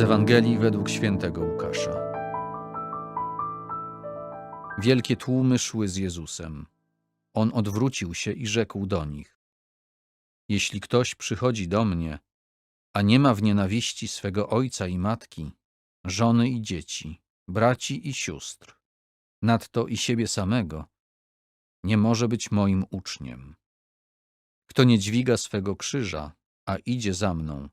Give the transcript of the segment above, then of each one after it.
Z Ewangelii według świętego Łukasza. Wielkie tłumy szły z Jezusem. On odwrócił się i rzekł do nich: Jeśli ktoś przychodzi do mnie, a nie ma w nienawiści swego ojca i matki, żony i dzieci, braci i sióstr, nadto i siebie samego, nie może być moim uczniem. Kto nie dźwiga swego krzyża, a idzie za mną,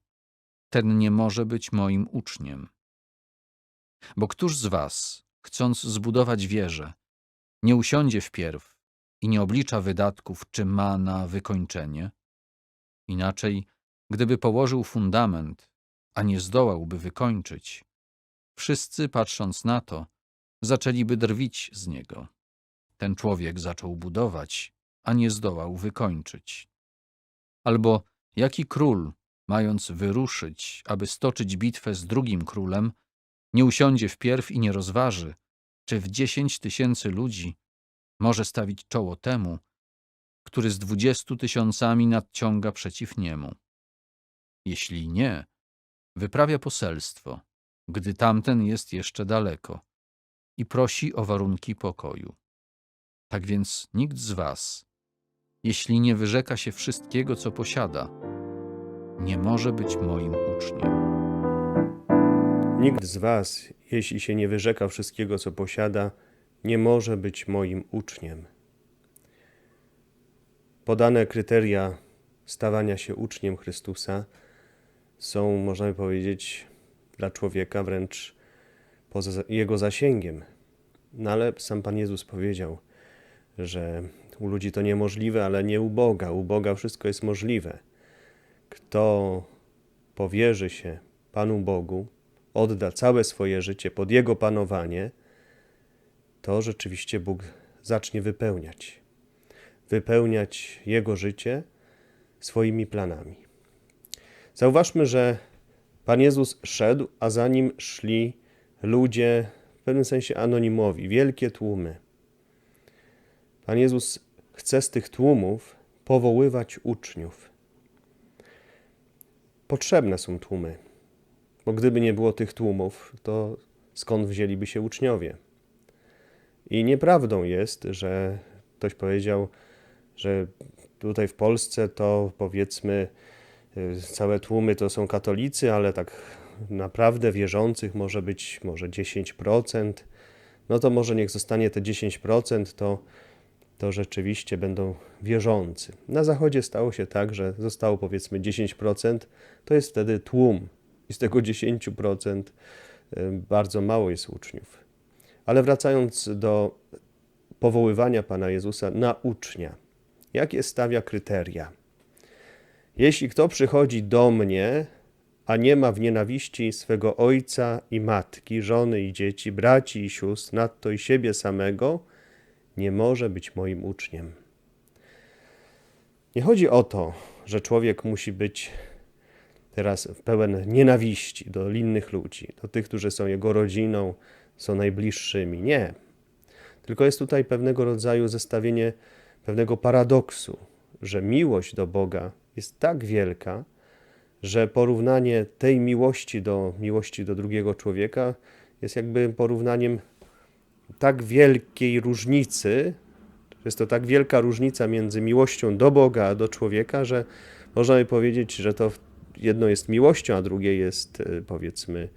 ten nie może być moim uczniem. Bo któż z was, chcąc zbudować wieżę, nie usiądzie wpierw i nie oblicza wydatków, czy ma na wykończenie? Inaczej, gdyby położył fundament, a nie zdołałby wykończyć, wszyscy, patrząc na to, zaczęliby drwić z niego. Ten człowiek zaczął budować, a nie zdołał wykończyć. Albo jaki król, mając wyruszyć, aby stoczyć bitwę z drugim królem, nie usiądzie wpierw i nie rozważy, czy w dziesięć tysięcy ludzi może stawić czoło temu, który z dwudziestu tysiącami nadciąga przeciw niemu. Jeśli nie, wyprawia poselstwo, gdy tamten jest jeszcze daleko i prosi o warunki pokoju. Tak więc nikt z was, jeśli nie wyrzeka się wszystkiego, co posiada, nie może być moim uczniem. Nikt z was, jeśli się nie wyrzeka wszystkiego, co posiada, nie może być moim uczniem. Podane kryteria stawania się uczniem Chrystusa są, można by powiedzieć, dla człowieka wręcz poza jego zasięgiem. No ale sam Pan Jezus powiedział, że u ludzi to niemożliwe, ale nie u Boga. U Boga wszystko jest możliwe. Kto powierzy się Panu Bogu, odda całe swoje życie pod Jego panowanie, to rzeczywiście Bóg zacznie wypełniać. Wypełniać Jego życie swoimi planami. Zauważmy, że Pan Jezus szedł, a za nim szli ludzie w pewnym sensie anonimowi, wielkie tłumy. Pan Jezus chce z tych tłumów powoływać uczniów. Potrzebne są tłumy, bo gdyby nie było tych tłumów, to skąd wzięliby się uczniowie? I nieprawdą jest, że ktoś powiedział, że tutaj w Polsce to powiedzmy y, całe tłumy to są katolicy, ale tak naprawdę wierzących może być może 10%. No to może niech zostanie te 10%, to, to rzeczywiście będą wierzący. Na zachodzie stało się tak, że zostało powiedzmy 10%, to jest wtedy tłum. I z tego 10% y, bardzo mało jest uczniów. Ale wracając do powoływania Pana Jezusa na ucznia, jakie stawia kryteria? Jeśli kto przychodzi do mnie, a nie ma w nienawiści swego ojca i matki, żony i dzieci, braci i sióstr, nadto i siebie samego, nie może być moim uczniem. Nie chodzi o to, że człowiek musi być teraz pełen nienawiści do innych ludzi, do tych, którzy są jego rodziną, są najbliższymi. Nie. Tylko jest tutaj pewnego rodzaju zestawienie pewnego paradoksu, że miłość do Boga jest tak wielka, że porównanie tej miłości do miłości do drugiego człowieka jest jakby porównaniem tak wielkiej różnicy, jest to tak wielka różnica między miłością do Boga a do człowieka, że można by powiedzieć, że to jedno jest miłością, a drugie jest e, powiedzmy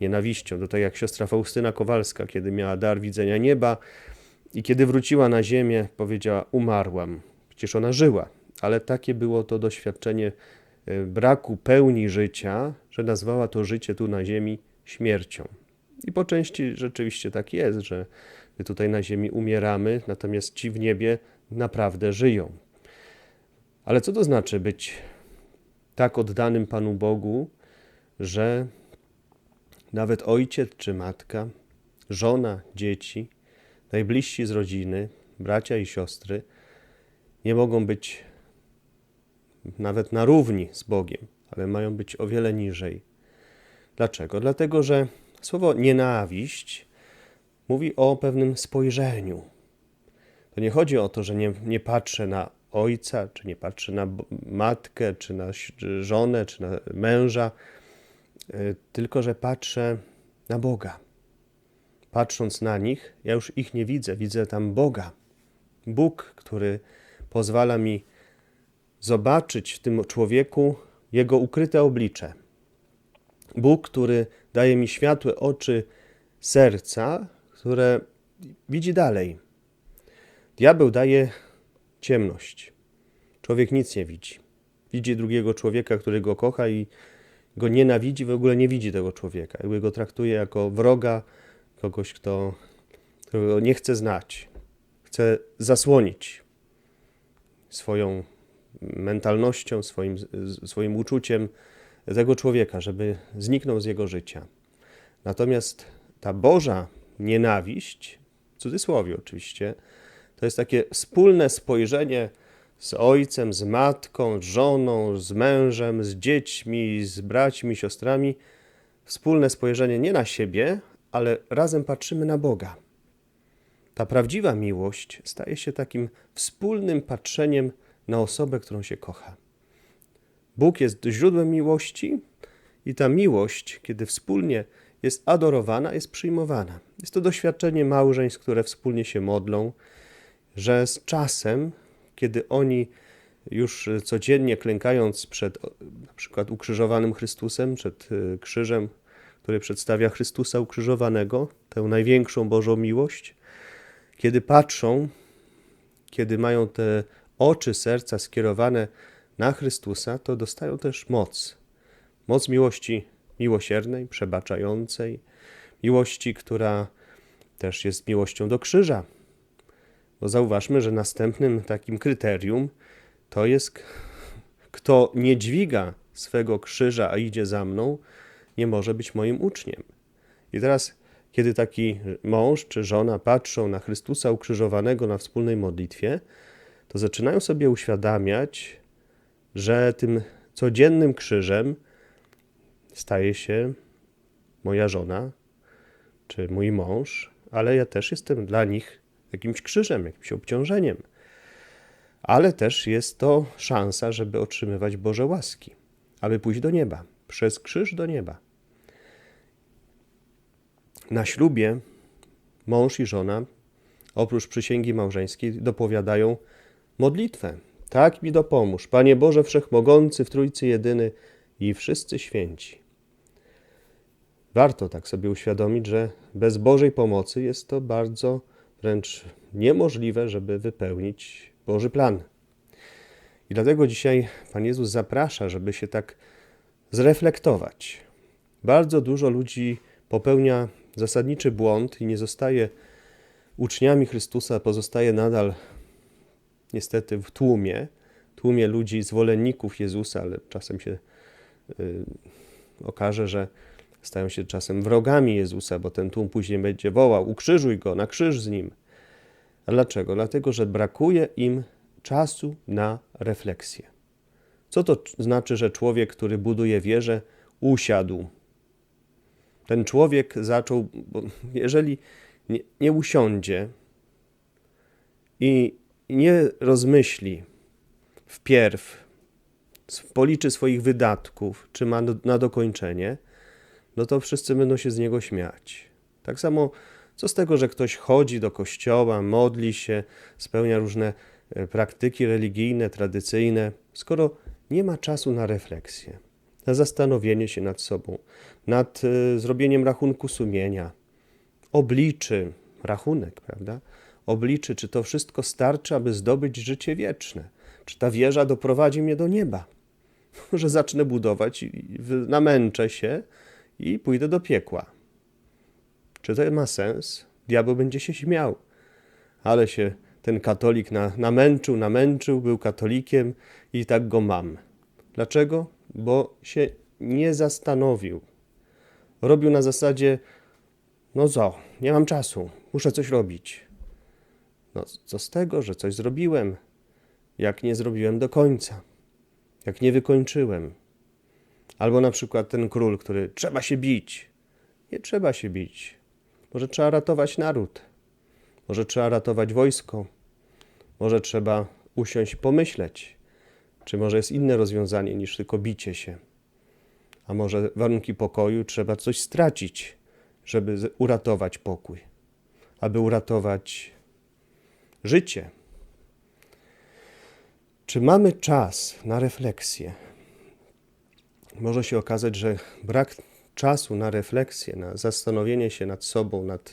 nienawiścią. To tak jak siostra Faustyna Kowalska, kiedy miała dar widzenia nieba i kiedy wróciła na ziemię, powiedziała: Umarłam. Przecież ona żyła, ale takie było to doświadczenie e, braku pełni życia, że nazwała to życie tu na ziemi śmiercią. I po części rzeczywiście tak jest, że my tutaj na ziemi umieramy, natomiast ci w niebie naprawdę żyją. Ale co to znaczy być tak oddanym Panu Bogu, że nawet ojciec czy matka, żona, dzieci, najbliżsi z rodziny, bracia i siostry nie mogą być nawet na równi z Bogiem, ale mają być o wiele niżej. Dlaczego? Dlatego, że słowo nienawiść mówi o pewnym spojrzeniu. To nie chodzi o to, że nie, nie patrzę na ojca, czy nie patrzę na matkę, czy na żonę, czy na męża, y, tylko że patrzę na Boga. Patrząc na nich, ja już ich nie widzę, widzę tam Boga. Bóg, który pozwala mi zobaczyć w tym człowieku jego ukryte oblicze. Bóg, który daje mi światłe oczy serca, które widzi dalej. Diabeł daje ciemność. Człowiek nic nie widzi. Widzi drugiego człowieka, który go kocha i go nienawidzi, w ogóle nie widzi tego człowieka. Jakby go traktuje jako wroga, kogoś, kto, którego nie chce znać. Chce zasłonić swoją mentalnością, swoim, swoim uczuciem tego człowieka, żeby zniknął z jego życia. Natomiast ta Boża nienawiść, w cudzysłowie oczywiście, to jest takie wspólne spojrzenie z ojcem, z matką, z żoną, z mężem, z dziećmi, z braćmi, siostrami. Wspólne spojrzenie nie na siebie, ale razem patrzymy na Boga. Ta prawdziwa miłość staje się takim wspólnym patrzeniem na osobę, którą się kocha. Bóg jest źródłem miłości i ta miłość, kiedy wspólnie jest adorowana, jest przyjmowana. Jest to doświadczenie małżeństw, które wspólnie się modlą, że z czasem, kiedy oni już codziennie klękając przed na przykład ukrzyżowanym Chrystusem, przed y, krzyżem, który przedstawia Chrystusa ukrzyżowanego, tę największą Bożą miłość, kiedy patrzą, kiedy mają te oczy serca skierowane na Chrystusa, to dostają też moc. Moc miłości miłosiernej, przebaczającej, miłości, która też jest miłością do krzyża. Bo zauważmy, że następnym takim kryterium to jest, kto nie dźwiga swego krzyża, a idzie za mną, nie może być moim uczniem. I teraz, kiedy taki mąż czy żona patrzą na Chrystusa ukrzyżowanego na wspólnej modlitwie, to zaczynają sobie uświadamiać, że tym codziennym krzyżem staje się moja żona czy mój mąż, ale ja też jestem dla nich jakimś krzyżem, jakimś obciążeniem. Ale też jest to szansa, żeby otrzymywać Boże łaski, aby pójść do nieba, przez krzyż do nieba. Na ślubie mąż i żona, oprócz przysięgi małżeńskiej, dopowiadają modlitwę. Tak mi dopomóż, Panie Boże Wszechmogący w Trójcy Jedyny i wszyscy święci. Warto tak sobie uświadomić, że bez Bożej pomocy jest to bardzo wręcz niemożliwe, żeby wypełnić Boży plan. I dlatego dzisiaj Pan Jezus zaprasza, żeby się tak zreflektować. Bardzo dużo ludzi popełnia zasadniczy błąd i nie zostaje uczniami Chrystusa, pozostaje nadal niestety w tłumie, tłumie ludzi, zwolenników Jezusa, ale czasem się y, okaże, że stają się czasem wrogami Jezusa, bo ten tłum później będzie wołał: Ukrzyżuj go, na krzyż z nim. A dlaczego? Dlatego, że brakuje im czasu na refleksję. Co to znaczy, że człowiek, który buduje wieżę, usiadł? Ten człowiek zaczął, bo jeżeli nie, nie usiądzie i nie rozmyśli wpierw, policzy swoich wydatków, czy ma na dokończenie, no to wszyscy będą się z niego śmiać. Tak samo, co z tego, że ktoś chodzi do kościoła, modli się, spełnia różne e, praktyki religijne, tradycyjne, skoro nie ma czasu na refleksję, na zastanowienie się nad sobą, nad e, zrobieniem rachunku sumienia, obliczy rachunek, prawda? Obliczy, czy to wszystko starczy, aby zdobyć życie wieczne. Czy ta wieża doprowadzi mnie do nieba? Że zacznę budować, namęczę się i pójdę do piekła. Czy to ma sens? Diabeł będzie się śmiał. Ale się ten katolik na, namęczył, namęczył, był katolikiem i tak go mam. Dlaczego? Bo się nie zastanowił. Robił na zasadzie, no co, nie mam czasu, muszę coś robić. No co z tego, że coś zrobiłem, jak nie zrobiłem do końca, jak nie wykończyłem. Albo na przykład ten król, który trzeba się bić. Nie trzeba się bić. Może trzeba ratować naród. Może trzeba ratować wojsko. Może trzeba usiąść i pomyśleć, czy może jest inne rozwiązanie niż tylko bicie się. A może warunki pokoju trzeba coś stracić, żeby uratować pokój, aby uratować życie. Czy mamy czas na refleksję? Może się okazać, że brak czasu na refleksję, na zastanowienie się nad sobą, nad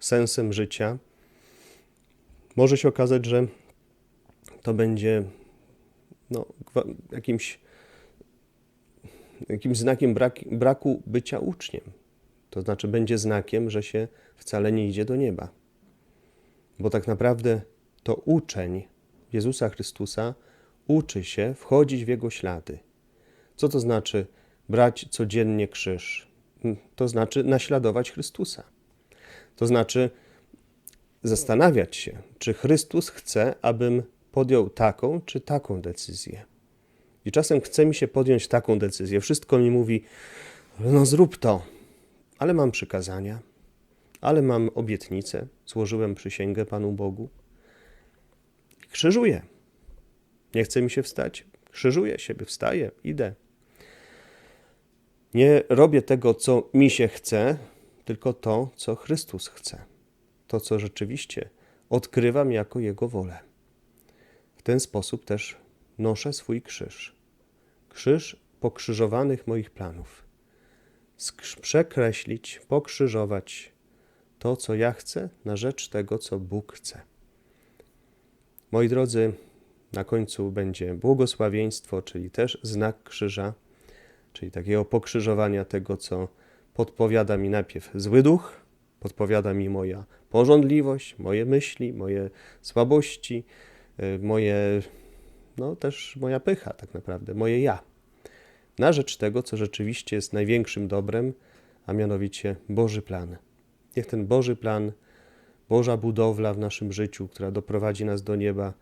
sensem życia, może się okazać, że to będzie no, jakimś, jakimś znakiem brak, braku bycia uczniem. To znaczy, będzie znakiem, że się wcale nie idzie do nieba. Bo tak naprawdę to uczeń Jezusa Chrystusa uczy się wchodzić w Jego ślady. Co to znaczy brać codziennie krzyż? To znaczy naśladować Chrystusa. To znaczy zastanawiać się, czy Chrystus chce, abym podjął taką czy taką decyzję. I czasem chce mi się podjąć taką decyzję. Wszystko mi mówi, no zrób to, ale mam przykazania, ale mam obietnicę, złożyłem przysięgę Panu Bogu. Krzyżuję. Nie chce mi się wstać. Krzyżuję siebie, wstaję, idę. Nie robię tego, co mi się chce, tylko to, co Chrystus chce. To, co rzeczywiście odkrywam jako Jego wolę. W ten sposób też noszę swój krzyż. Krzyż pokrzyżowanych moich planów. Skrz- Przekreślić, pokrzyżować to, co ja chcę, na rzecz tego, co Bóg chce. Moi drodzy, na końcu będzie błogosławieństwo, czyli też znak krzyża, czyli takiego pokrzyżowania tego, co podpowiada mi najpierw zły duch, podpowiada mi moja porządliwość, moje myśli, moje słabości, y, moje, no też moja pycha, tak naprawdę, moje ja. Na rzecz tego, co rzeczywiście jest największym dobrem, a mianowicie Boży plan. Niech ten Boży plan, Boża budowla w naszym życiu, która doprowadzi nas do nieba,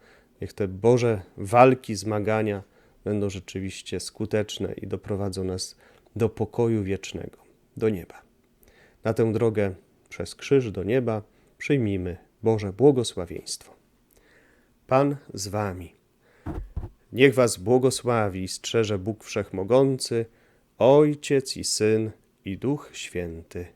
niech te Boże walki, zmagania będą rzeczywiście skuteczne i doprowadzą nas do pokoju wiecznego, do nieba. Na tę drogę przez krzyż do nieba przyjmijmy Boże błogosławieństwo. Pan z wami. Niech was błogosławi i strzeże Bóg Wszechmogący, Ojciec i Syn i Duch Święty.